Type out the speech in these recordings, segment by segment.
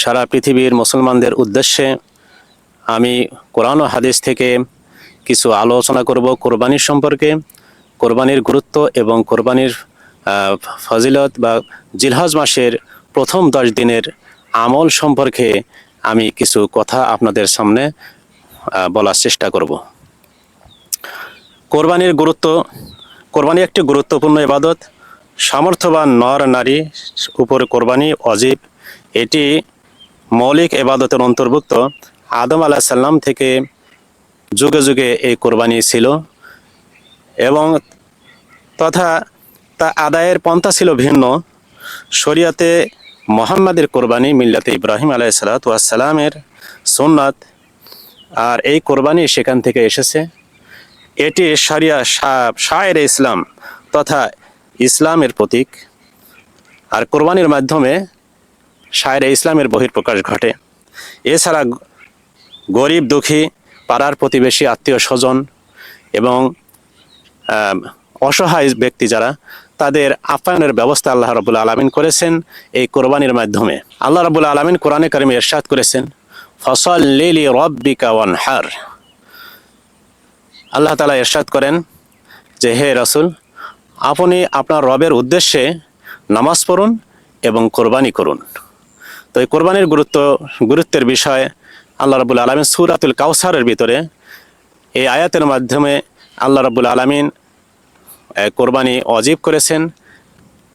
সারা পৃথিবীর মুসলমানদের উদ্দেশ্যে আমি কোরআন ও হাদিস থেকে কিছু আলোচনা করব কোরবানির সম্পর্কে, কোরবানির গুরুত্ব এবং কোরবানির ফজিলত বা জিলহজ মাসের প্রথম দশ দিনের আমল সম্পর্কে আমি কিছু কথা আপনাদের সামনে বলার চেষ্টা করব। কোরবানির গুরুত্ব, কোরবানি একটি গুরুত্বপূর্ণ ইবাদত। সামর্থ্যবান নর নারী উপর কোরবানি অজীব। এটি মৌলিক এবাদতের অন্তর্ভুক্ত আদম আলাহ সাল্লাম থেকে যুগে যুগে এই কোরবানি ছিল এবং তথা তা আদায়ের পন্থা ছিল ভিন্ন। শরিয়াতে মোহাম্মদের কোরবানি মিল্লাতে ইব্রাহিম আলাহ সালাতামের সুন্নাত, আর এই কোরবানি সেখান থেকে এসেছে। এটি সারিয়া শায়ের ইসলাম তথা ইসলামের প্রতীক। আর কোরবানির মাধ্যমে শায়ের ইসলামের বহির্প্রকাশ ঘটে। এছাড়া গরিব দুঃখী, পাড়ার প্রতিবেশী, আত্মীয় স্বজন এবং অসহায় ব্যক্তি যারা, তাদের আপ্যায়নের ব্যবস্থা আল্লাহ রবুল আলমিন করেছেন এই কোরবানির মাধ্যমে। আল্লাহ রবুল আলমিন কোরআনে কারিমে এরশাদ করেছেন ফসল লিলি রব্বিকা হার আল্লাহ তালা এরশাদ করেন যে, হে রসুল, আপনি আপনার রবের উদ্দেশ্যে নামাজ পড়ুন এবং কোরবানি করুন। তো এই কোরবানির গুরুত্ব, গুরুত্বের বিষয়ে আল্লাহ রবুল আলমিন সুরাতুল কাউসারের ভিতরে এই আয়াতের মাধ্যমে আল্লাহ রবুল আলমিন কোরবানি অজীব করেছেন।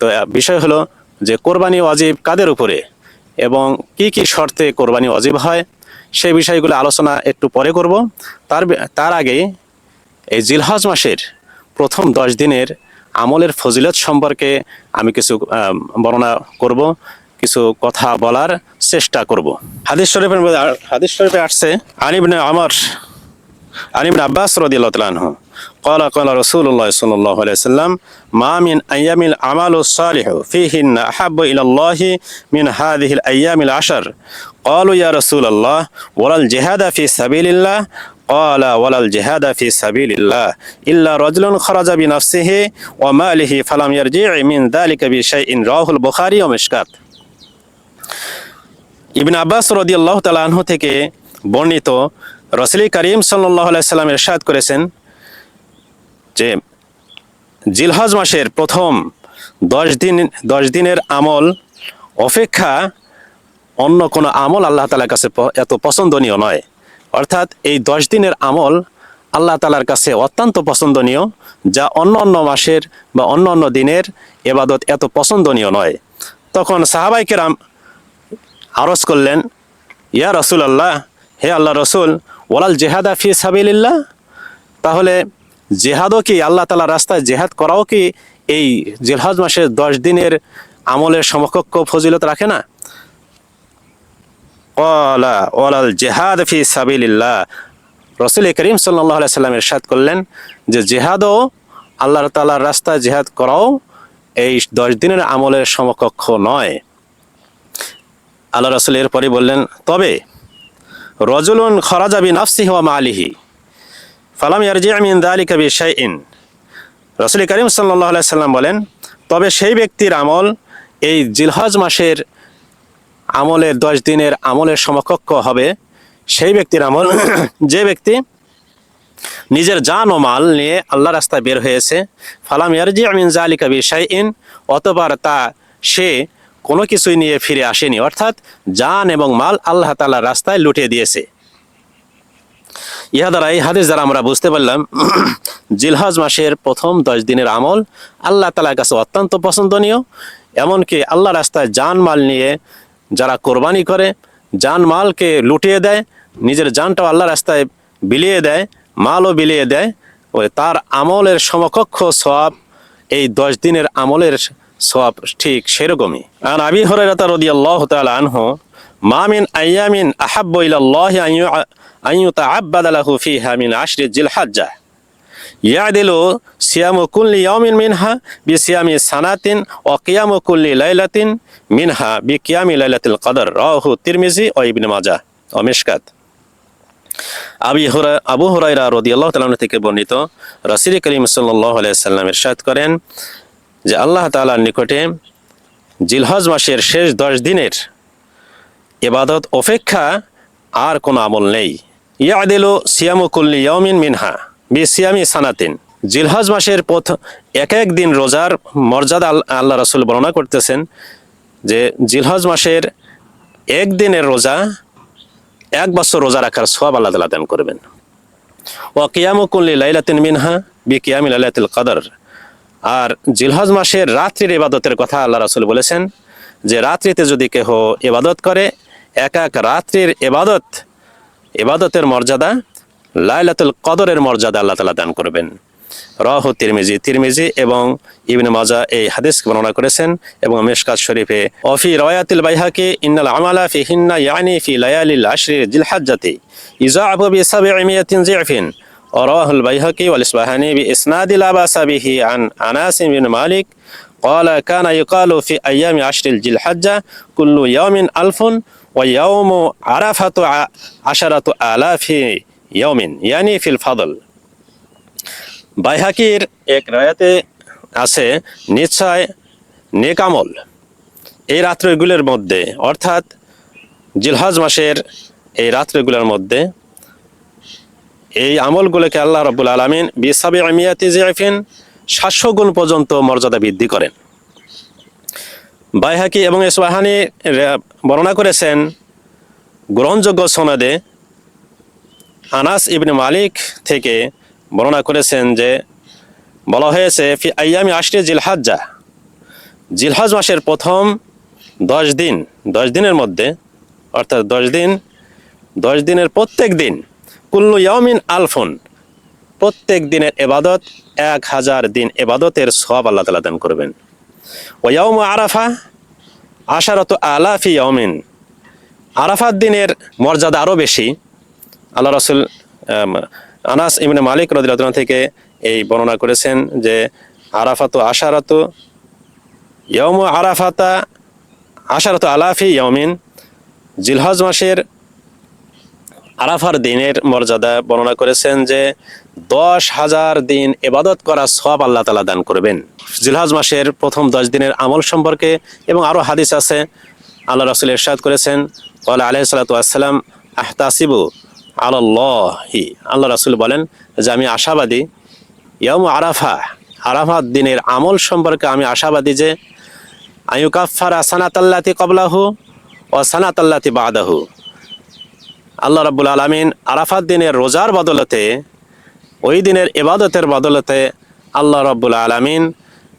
তো বিষয় হলো যে কোরবানি অজীব কাদের উপরে এবং কি কি শর্তে কোরবানি অজীব হয় সেই বিষয়গুলো আলোচনা একটু পরে করব। তার তার আগে এই জিলহজ মাসের প্রথম দশ দিনের আমলের ফজিলত সম্পর্কে আমি কিছু বর্ণনা করব। কিছু কথা বলার চেষ্টা করব হাদিস শরীফের মধ্যে আর- হাদিস শরীফে আসছে আনিবনে আমার عن ابن عباس رضي الله تعالى عنه قال قال رسول الله صلى الله عليه وسلم ما من أيام الأعمال الصالح فيهن أحب إلى الله من هذه الأيام العشر قالوا يا رسول الله ولا الجهاد في سبيل الله قال ولا الجهاد في سبيل الله إلا رجل خرج بنفسه وماله فلم يرجع من ذلك بشيء رواه البخاري ومشكات ইবনে আব্বাস রদিয়াল্লাহ তালা আনহু থেকে বর্ণিত রসলি করিম সাল্লাহ সাল্লাম এরশাদ করেছেন যে জিলহজ মাসের প্রথম দশ দিন, দশ দিনের আমল অপেক্ষা অন্য কোনো আমল আল্লাহ তালার কাছে এত পছন্দনীয় নয়। অর্থাৎ এই দশ দিনের আমল আল্লাহ তালার কাছে অত্যন্ত পছন্দনীয়, যা অন্য অন্য মাসের বা অন্য অন্য দিনের এবাদত এত পছন্দনীয় নয়। তখন সাহাবাই কেরাম আরজ করলেন, ইয়া রসুল আল্লাহ হে আল্লাহ রসুল ওলাল জেহাদা ফি সাবিল্লাহ তাহলে জেহাদও কি আল্লাহ তালা রাস্তায় জেহাদ করাও কি এই জেলহাজ মাসের দশ দিনের আমলের সমকক্ষ ফজিলত রাখে না? ওয়ালা ওয়ালাল জেহাদ ফি সাবিল্লাহ রসুল করিম সাল্লাহ সাল্লাম এরশাদ করলেন যে জেহাদও আল্লাহ তালার রাস্তায় জেহাদ করাও এই দশ দিনের আমলের সমকক্ষ নয়। আল্লাহ রসুল এরপরে বললেন, তবে রজুলুন খরাজাবি নাফসি হওয়া মালিহি ফালাম ইয়ারজি আমিন দালি কবি শাইন রসুল করিম সাল্লাহ সাল্লাম বলেন, তবে সেই ব্যক্তির আমল এই জিলহজ মাসের আমলের দশ দিনের আমলের সমকক্ষ হবে। সেই ব্যক্তির আমল, যে ব্যক্তি নিজের জান ও মাল নিয়ে আল্লাহ রাস্তায় বের হয়েছে, ফালাম ইয়ারজি আমিন জালি কবি শাইন অতবার তা সে কোনো কিছুই নিয়ে ফিরে আসেনি। অর্থাৎ জান এবং মাল আল্লাহ তাআলা রাস্তায় লুটিয়ে দিয়েছে। ইহা দ্বারা এই হাদিস দ্বারা আমরা বুঝতে পারলাম, জিলহজ মাসের প্রথম দশ দিনের আমল আল্লাহ তালার কাছে অত্যন্ত পছন্দনীয়। এমনকি আল্লাহ রাস্তায় জান মাল নিয়ে যারা কোরবানি করে, জান মালকে লুটিয়ে দেয়, নিজের জানটাও আল্লাহ রাস্তায় বিলিয়ে দেয়, মালও বিলিয়ে দেয়। তার আমলের সমকক্ষ সব এই দশ দিনের আমলের সব ঠিক সেরকমই। আর আবি হরাইরাতা রাদিয়াল্লাহু তাআলা আনহু, মা মিন আইয়ামিন আহাব্বু ইলাল্লাহি আন ইউতাআব্বাদা লাহু ফিহা মিন আশরি জিলহাজ্জা ইয়াদিলু সিয়ামু কুল্লি ইয়াউমিন মিনহা বিসিয়ামি সানাতিন ওয়া কিয়ামু কুল্লি লাইলাতিন মিনহা বিকিয়ামি লাইলাতিল কদর। রাহু তিরমিজি ও ইবনে মাজাহ। ও মিশকাত। আবি হুরা, আবু হুরাইরা রাদিয়াল্লাহু তাআলা থেকে বর্ণিত, রাসূল করিম সাল্লাল্লাহু আলাইহি সাল্লাম ইরশাদ করেন যে আল্লাহ তাআলার নিকটে জিলহজ মাসের শেষ দশ দিনের এবাদত অপেক্ষা আর কোনো আমল নেই। ইয়াদিল সিয়ামু কুল্লি ইয়মিন মিনহা বি সিয়ামি সানাতিন। জিলহজ মাসের প্রথম এক এক দিন রোজার মর্যাদা আল- আল্লাহ রাসুল বর্ণনা করতেছেন যে জিলহজ মাসের একদিনের রোজা এক বছর রোজা রাখার সব আল্লাহ তালা দান করবেন। ও কিয়ামু কুল্লি লাইলাতিন মিনহা বি কিয়ামি লাইলাতুল কদর। আর জিলহজ মাসের রাত্রির ইবাদতের কথা আল্লাহ রাসুল বলেছেন যে রাত্রিতে যদি কেহ ইবাদত করে, এক এক রাত্রির এবাদত এবাদতের মর্যাদা, লাইলাতুল কদরের মর্যাদা আল্লাহ তালা দান করবেন। রহ তিরমিজি তিরমিজি এবং ইবনে মাজা এই হাদিস বর্ণনা করেছেন এবং মেশকাত শরীফে অফি রয়াতিল বাইহাকি, ইন্নাল আমালা ফি হিন্না ইয়ানি ফি লায়ালিল আশরি জিলহাজ্জাতি, ইজাআবু বি সাবঈমিয়াতিন জিফিন وراه البيهقي والإصبهاني بإسناد لا بأس به عن أناس بن مالك قال كان يقال في أيام عشر الجلحجة كل يوم ألف ويوم عرفة ع- عشرة آلاف يوم يعني في الفضل বাইহাকির এক রায়াতে আছে নিশ্চয় নেকামল এই রাত্রিগুলোর মধ্যে অর্থাৎ জিলহজ মাসের এই রাত্রিগুলোর মধ্যে এই আমলগুলোকে আল্লাহ রব্বুল আলমিন বিসাবি আমিয়াতি জিয়াফিন সাতশো গুণ পর্যন্ত মর্যাদা বৃদ্ধি করেন। বাইহাকি এবং ইসবাহানি বর্ণনা করেছেন, গ্রহণযোগ্য সনদে আনাস ইবনে মালিক থেকে বর্ণনা করেছেন যে, বলা হয়েছে, ফি আয়ামি আশরে জিলহাজ্জা, জিলহাজ মাসের প্রথম দশ দিন, দশ দিনের মধ্যে, অর্থাৎ দশ দিন, দশ দিনের প্রত্যেক দিন কুল্লু ইয়ামিন আলফুন। প্রত্যেক দিনের এবাদত, এক হাজার দিন এবাদতের সব আল্লাহ তালা দান করবেন। ওয়াউম আরাফা, আশারত আলাফি ইয়ামিন আরাফাত দিনের মর্যাদা আরও বেশি। আল্লাহ রসুল আনাস ইবনে মালিক রদিল্লাহ থেকে এই বর্ণনা করেছেন যে, আরাফাত আশারত ইয়ম আরাফাতা, আশারত আলাফি ইয়মিন জিলহজ মাসের আরাফার দিনের মর্যাদা বর্ণনা করেছেন যে দশ হাজার দিন এবাদত করা সব আল্লাহ তালা দান করবেন। জিলহজ মাসের প্রথম দশ দিনের আমল সম্পর্কে এবং আরও হাদিস আছে। আল্লাহ রসুল ইরশাদ করেছেন বলে আলহ সালাতাম আহতাসিবু আল্লাহি আল্লাহ রসুল বলেন যে আমি আশাবাদী ইয়ম আরাফা আরাফাত দিনের আমল সম্পর্কে আমি আশাবাদী যে আয়ুকাফারা সানাতাল্লাতি কবলাহু ও সানাত সানাতাল্লাতি বাদাহু। আল্লাহ রাব্বুল আলমিন আরাফাত দিনের রোজার বদলতে, ওই দিনের এবাদতের বদলতে আল্লাহ রাব্বুল আলমিন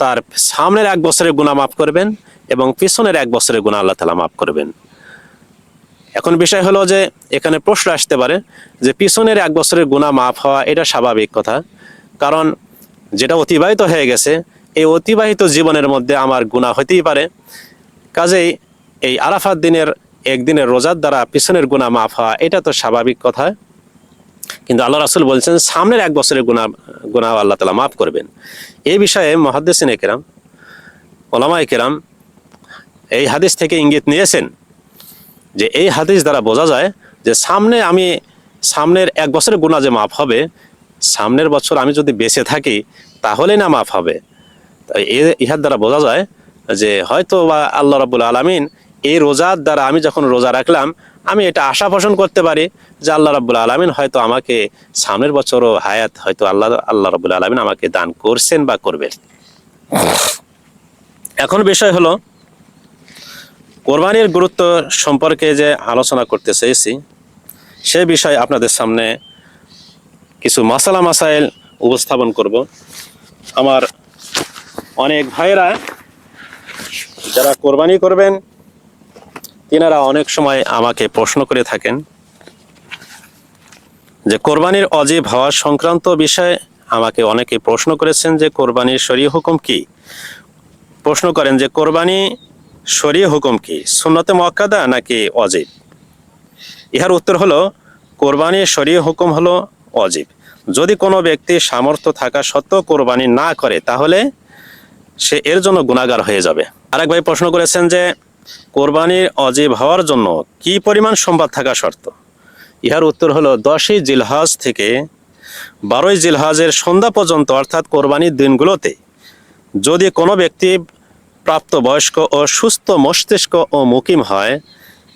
তার সামনের এক বছরের গুণা মাফ করবেন এবং পিছনের এক বছরের গুণা আল্লাহ তালা মাফ করবেন। এখন বিষয় হলো যে, এখানে প্রশ্ন আসতে পারে যে পিছনের এক বছরের গুণা মাফ হওয়া এটা স্বাভাবিক কথা, কারণ যেটা অতিবাহিত হয়ে গেছে, এই অতিবাহিত জীবনের মধ্যে আমার গুণা হতেই পারে। কাজেই এই আরাফাত দিনের একদিনের রোজার দ্বারা পিছনের গুণা মাফ হওয়া, এটা তো স্বাভাবিক কথা। কিন্তু আল্লাহ রাসুল বলছেন, সামনের এক বছরের গুণা গুণা আল্লাহ তালা মাফ করবেন। এই বিষয়ে মহাদ্দেসিন কেরাম ওলামাই কেরাম এই হাদিস থেকে ইঙ্গিত নিয়েছেন যে এই হাদিস দ্বারা বোঝা যায় যে সামনে আমি, সামনের এক বছরের গুণা যে মাফ হবে, সামনের বছর আমি যদি বেঁচে থাকি, তাহলেই না মাফ হবে। ইহার দ্বারা বোঝা যায় যে হয়তো বা আল্লাহ রাবুল আলমিন এই রোজার দ্বারা আমি যখন রোজা রাখলাম, আমি এটা আশা পোষণ করতে পারি যে আল্লাহ রাবুল আলমিন হয়তো আমাকে সামনের বছরও হায়াত হয়তো আল্লাহ আল্লাহ রাবুল আলমিন আমাকে দান করছেন বা করবেন। এখন বিষয় হলো, কোরবানির গুরুত্ব সম্পর্কে যে আলোচনা করতে চেয়েছি, সে বিষয়ে আপনাদের সামনে কিছু মাসালা মাসাইল উপস্থাপন করব। আমার অনেক ভাইরা যারা কোরবানি করবেন তিনারা অনেক সময় আমাকে প্রশ্ন করে থাকেন যে, কোরবানির অজীব হওয়া সংক্রান্ত বিষয়ে আমাকে অনেকে প্রশ্ন করেছেন যে, কোরবানির শরীয় হুকুম কি? প্রশ্ন করেন যে, কোরবানি শরীয় হুকুম কি? সুন্নতে মক্কাদা নাকি অজীব? ইহার উত্তর হলো কোরবানির শরীয় হুকুম হলো অজীব। যদি কোনো ব্যক্তি সামর্থ্য থাকা সত্ত্বেও কোরবানি না করে, তাহলে সে এর জন্য গুণাগার হয়ে যাবে। আরেক ভাই প্রশ্ন করেছেন যে কোরবানির অজীব হওয়ার জন্য কি পরিমাণ সম্পদ থাকা শর্ত? ইহার উত্তর হলো দশই জিলহজ থেকে বারোই জিলহজের সন্ধ্যা পর্যন্ত, অর্থাৎ কোরবানির দিনগুলোতে, যদি কোনো ব্যক্তি প্রাপ্তবয়স্ক ও সুস্থ মস্তিষ্ক ও মুকিম হয়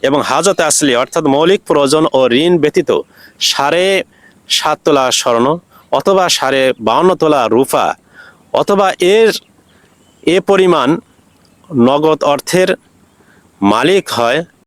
এবং হাজতে আসলে, অর্থাৎ মৌলিক প্রয়োজন ও ঋণ ব্যতীত সাড়ে সাত তোলা স্বর্ণ অথবা সাড়ে বাউন্ন তোলা রূপা অথবা এর এ পরিমাণ নগদ অর্থের মালিক হয়